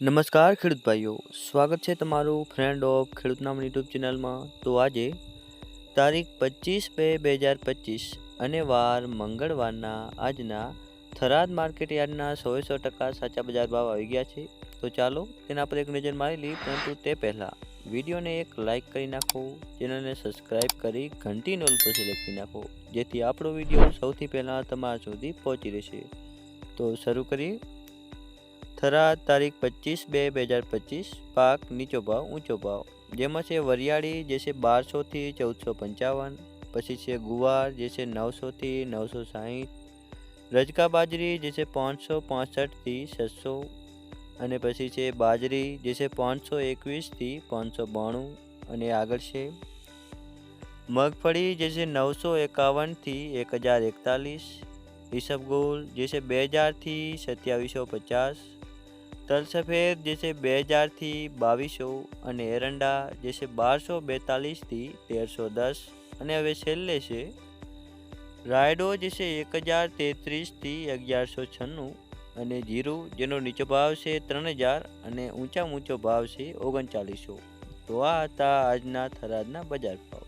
નમસ્કાર ખેડૂત ભાઈઓ, સ્વાગત છે તમારું ફ્રેન્ડ ઓફ ખેડૂત નામ યુટ્યુબ ચેનલમાં તો આજે તારીખ પચીસ બે બે હજાર પચીસ અને વાર મંગળવારના આજના થરાદ માર્કેટ યાર્ડના સોએ સો ટકા સાચા બજાર ભાવ આવી ગયા છે. તો ચાલો તેના પર એક નજર મારી લઈ પરંતુ તે પહેલાં વિડીયોને એક લાઇક કરી નાખો, ચેનલને સબસ્ક્રાઈબ કરી ઘંટી નોલ સિલેક્ટ કરી નાખો, જેથી આપણો વીડિયો સૌથી પહેલાં તમારા સુધી પહોંચી રહેશે. તો શરૂ કરીએ. થરાદ તારીખ પચીસ બે બે હજાર પચીસ, પાક નીચો ભાવ, ઊંચો ભાવ. જેમાં છે વરિયાળી, જે છે બારસોથી ચૌદસો પંચાવન, પછી છે ગુવાર, જે છે નવસોથી નવસો સાહીઠ, રજકા બાજરી, જે છે પાંચસો પાસઠથી છસો, અને પછી છે બાજરી, જે છે પાંચસો એકવીસથી પાંચસો બાણું, અને આગળ છે મગફળી, જે છે નવસો એકાવનથી એક હજાર એકતાલીસ, ઈસબગુલ, જે છે બે હજારથી સત્યાવીસો પચાસ તલ સફેદ જે છે બે હજારથી બાવીસો અને એરંડા જે છે બારસો બેતાલીસથી તેરસો દસ. અને હવે છેલ્લે છે, રાયડો જે છે એક હજાર તેત્રીસથી અગિયારસો છન્નું અને જીરું જેનો નીચો ભાવ છે ત્રણ હજાર અને ઊંચા ઊંચો ભાવ છે ઓગણચાલીસો. તો આ હતા આજના થરાદના બજાર ભાવ.